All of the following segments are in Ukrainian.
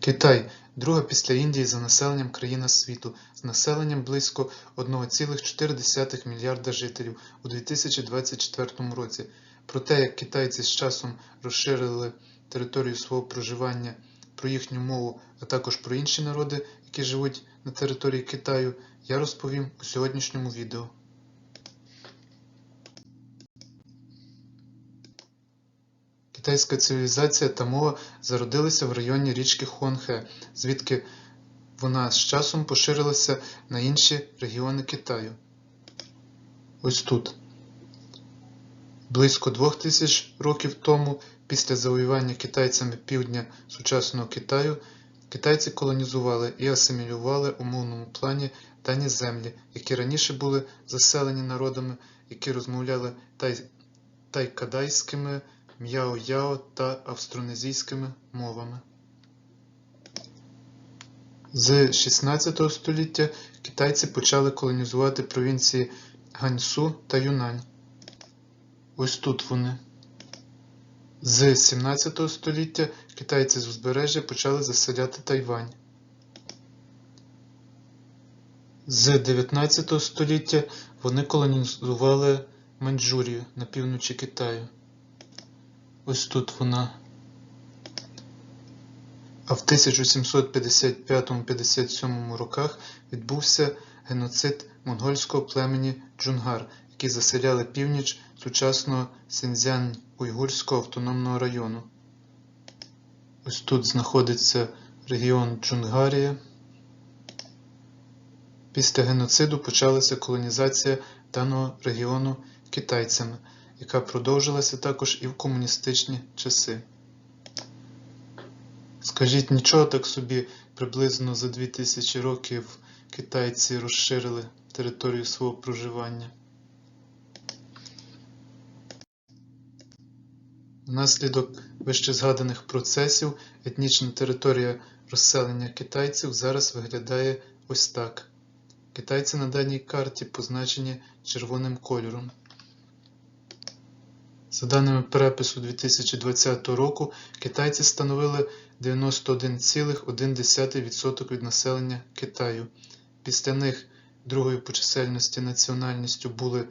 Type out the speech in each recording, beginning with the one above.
Китай друга після Індії за населенням країна світу з населенням близько 1,4 мільярда жителів у 2024 році. Про те, як китайці з часом розширили територію свого проживання, про їхню мову, а також про інші народи, які живуть на території Китаю, я розповім у сьогоднішньому відео. Китайська цивілізація та мова зародилися в районі річки Хуанхе, звідки вона з часом поширилася на інші регіони Китаю. Ось тут. Близько двох тисяч років тому, після завоювання китайцями півдня сучасного Китаю, китайці колонізували і асимілювали у мовному плані дані землі, які раніше були заселені народами, які розмовляли тай... тайкадайськими м'яо-яо та австронезійськими мовами. З 16 століття китайці почали колонізувати провінції Ганьсу та Юнань. Ось тут вони. З 17 століття китайці з узбережжя почали заселяти Тайвань. З 19 століття вони колонізували Маньчжурію на півночі Китаю. Ось тут вона. А в 1755-57 роках відбувся геноцид монгольського племені Джунгар, які заселяли північ сучасного Синьцзянь-Уйгурського автономного району. Ось тут знаходиться регіон Джунгарія. Після геноциду почалася колонізація даного регіону китайцями, яка продовжилася також і в комуністичні часи. Скажіть, нічого так собі приблизно за 2000 років китайці розширили територію свого проживання. Внаслідок вище згаданих процесів етнічна територія розселення китайців зараз виглядає ось так. Китайці на даній карті позначені червоним кольором. За даними перепису 2020 року, китайці становили 91,1% від населення Китаю. Після них другою по чисельності національністю були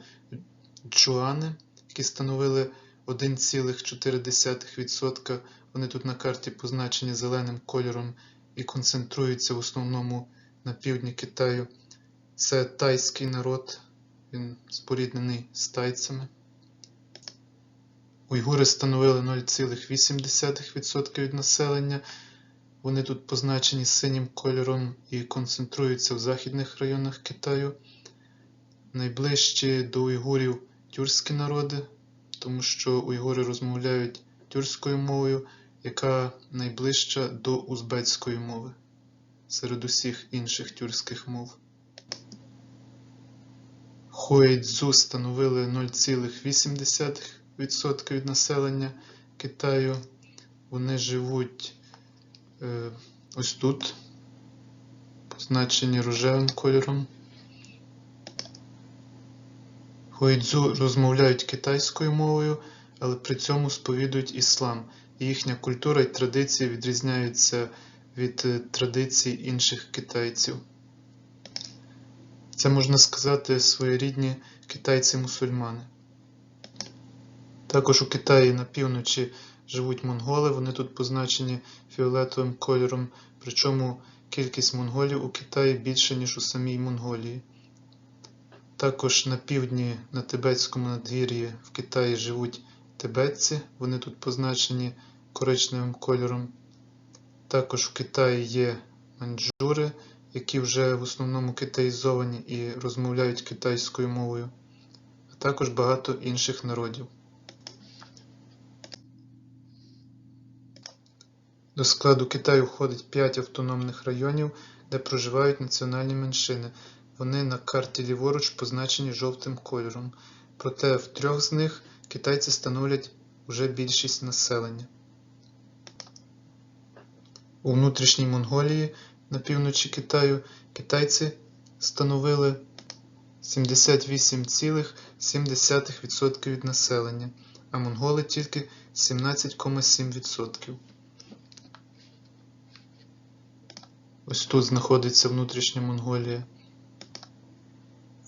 джуани, які становили 1,4%. Вони тут на карті позначені зеленим кольором і концентруються в основному на півдні Китаю. Це тайський народ, він споріднений з тайцями. Уйгури становили 0,8% від населення. Вони тут позначені синім кольором і концентруються в західних районах Китаю. Найближчі до уйгурів тюркські народи, тому що уйгури розмовляють тюркською мовою, яка найближча до узбецької мови серед усіх інших тюркських мов. Хуейдзу становили 0,8% від населення Китаю. Вони живуть е, ось тут, позначені рожевим кольором. Хуейдзу розмовляють китайською мовою, але при цьому сповідують іслам. Їхня культура і традиції відрізняються від е, традицій інших китайців. Це можна сказати своєрідні китайці-мусульмани. Також у Китаї на півночі живуть монголи, вони тут позначені фіолетовим кольором, причому кількість монголів у Китаї більша, ніж у самій Монголії. Також на півдні на Тибетському надгір'ї в Китаї живуть тибетці, вони тут позначені коричневим кольором. Також в Китаї є маньчжури, які вже в основному китаїзовані і розмовляють китайською мовою, а також багато інших народів. До складу Китаю входить 5 автономних районів, де проживають національні меншини. Вони на карті ліворуч позначені жовтим кольором, проте в трьох з них китайці становлять уже більшість населення. У внутрішній Монголії на півночі Китаю китайці становили 78,7% від населення, а монголи тільки 17,7%. Ось тут знаходиться внутрішня Монголія.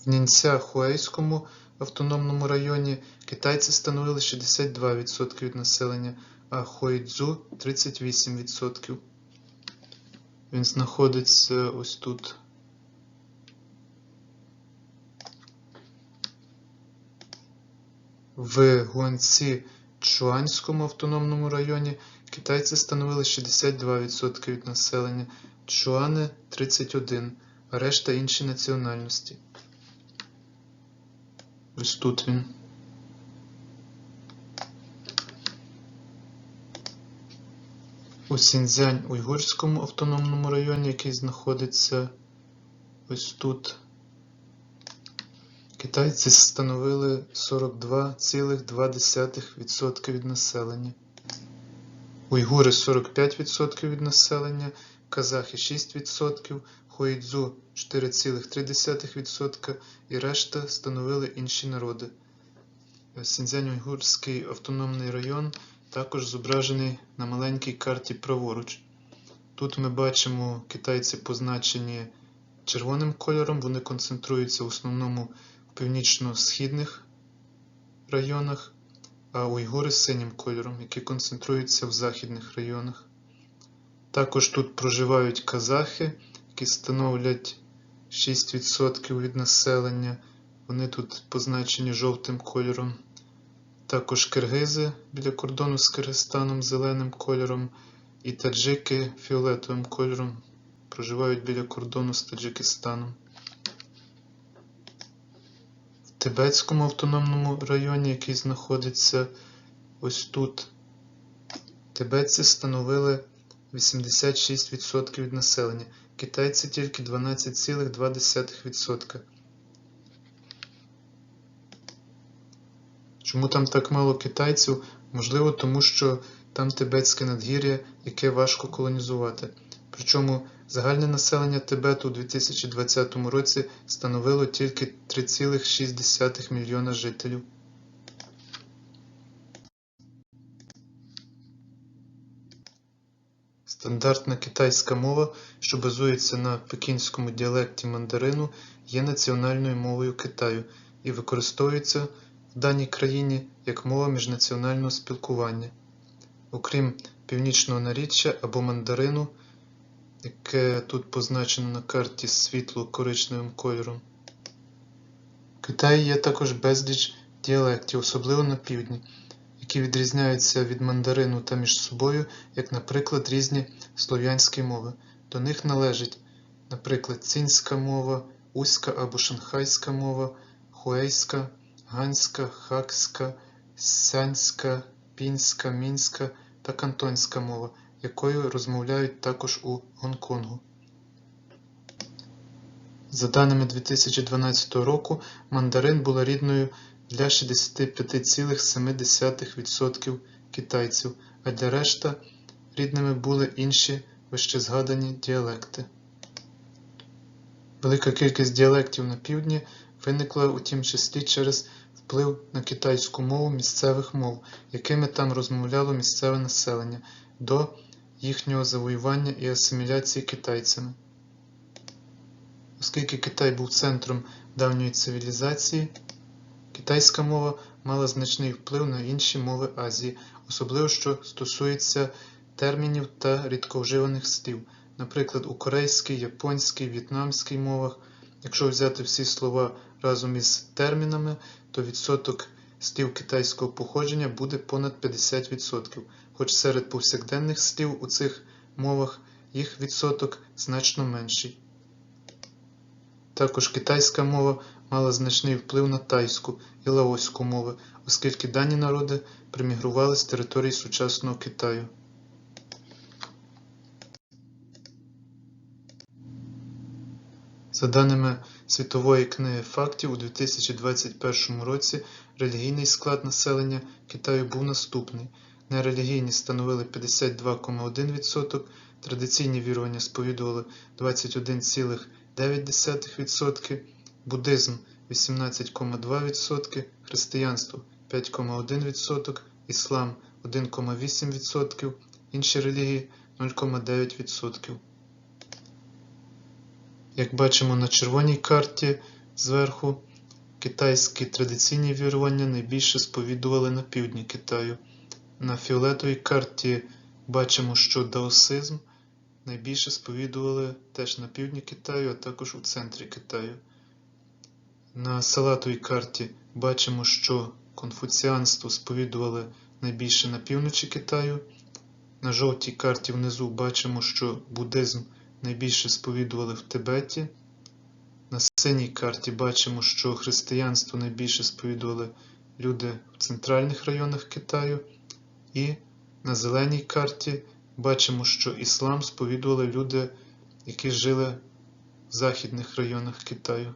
В Нінця Хуейському автономному районі китайці становили 62% від населення, а Хуейцзу 38%. Він знаходиться ось тут. В Гуанці Чуанському автономному районі китайці становили 62% від населення, чуани 31%, а решта інші національності. Ось тут він. У Сіньцзянь Уйгурському автономному районі, який знаходиться ось тут. Китайці становили 42,2% від населення. Уйгури 45% від населення, казахи 6%, Хуїдзу 4,3% і решта становили інші народи. Сіньцзянь-Уйгурський автономний район також зображений на маленькій карті праворуч. Тут ми бачимо китайці позначені червоним кольором, вони концентруються в основному в північно-східних районах, а уйгури синім кольором, які концентруються в західних районах. Також тут проживають казахи, які становлять 6% від населення. Вони тут позначені жовтим кольором. Також киргизи біля кордону з Киргизстаном зеленим кольором, і таджики фіолетовим кольором проживають біля кордону з Таджикистаном. В Тибетському автономному районі, який знаходиться ось тут, тибетці становили 86% від населення, китайці тільки 12,2%. Чому там так мало китайців? Можливо, тому що там тибетське надгір'я, яке важко колонізувати. Причому загальне населення Тибету у 2020 році становило тільки 3,6 мільйона жителів. Стандартна китайська мова, що базується на пекінському діалекті мандарину, є національною мовою Китаю і використовується в даній країні як мова міжнаціонального спілкування. Окрім північного наріччя або мандарину, яке тут позначено на карті світло-коричневим кольором. В Китаї є також безліч діалектів, особливо на півдні, які відрізняються від мандарину та між собою, як, наприклад, різні слов'янські мови. До них належать, наприклад, цінська мова, уська або шанхайська мова, хуейська, ганська, хакська, сянська, пінська, мінська та кантонська мова, якою розмовляють також у Гонконгу. За даними 2012 року, мандарин була рідною для 65,7% китайців, а для решта рідними були інші вищезгадані діалекти. Велика кількість діалектів на півдні виникла у тім числі через вплив на китайську мову місцевих мов, якими там розмовляло місцеве населення до їхнього завоювання і асиміляції китайцями. Оскільки Китай був центром давньої цивілізації, китайська мова мала значний вплив на інші мови Азії, особливо що стосується термінів та рідковживаних слів. Наприклад, у корейській, японській, в'єтнамській мовах, якщо взяти всі слова разом із термінами, то відсоток слів китайського походження буде понад 50%, хоч серед повсякденних слів у цих мовах їх відсоток значно менший. Також китайська мова мала значний вплив на тайську і лаоську мови, оскільки дані народи примігрували з території сучасного Китаю. За даними Світової книги фактів, у 2021 році релігійний склад населення Китаю був наступний. Нерелігійні становили 52,1%, традиційні вірування сповідували 21,9%, буддизм 18,2%, християнство 5,1%, іслам 1,8%, інші релігії 0,9%. Як бачимо на червоній карті зверху, китайські традиційні вірування найбільше сповідували на півдні Китаю. На фіолетовій карті бачимо, що даосизм найбільше сповідували теж на півдні Китаю, а також у центрі Китаю. На салатовій карті бачимо, що конфуціанство сповідували найбільше на півночі Китаю. На жовтій карті внизу бачимо, що буддизм найбільше сповідували в Тибеті. На синій карті бачимо, що християнство найбільше сповідували люди в центральних районах Китаю. І на зеленій карті бачимо, що іслам сповідували люди, які жили в західних районах Китаю.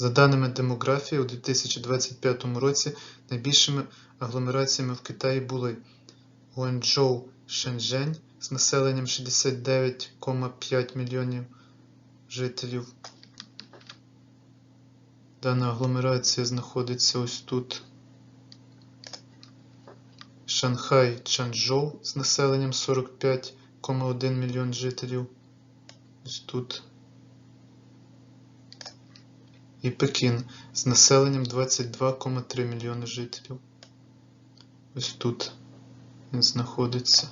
За даними демографії, у 2025 році найбільшими агломераціями в Китаї були Гуанчжоу, Шенжень з населенням 69,5 мільйонів жителів. Дана агломерація знаходиться ось тут. Шанхай, Чанчжоу з населенням 45,1 мільйон жителів. Ось тут. І Пекін з населенням 22,3 мільйони жителів. Ось тут він знаходиться.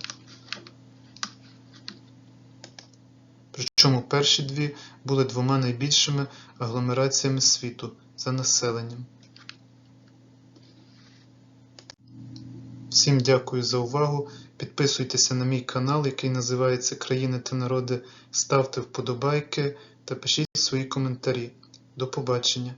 Причому перші дві були двома найбільшими агломераціями світу за населенням. Всім дякую за увагу. Підписуйтеся на мій канал, який називається Країни та народи. Ставте вподобайки та пишіть свої коментарі. До побачення!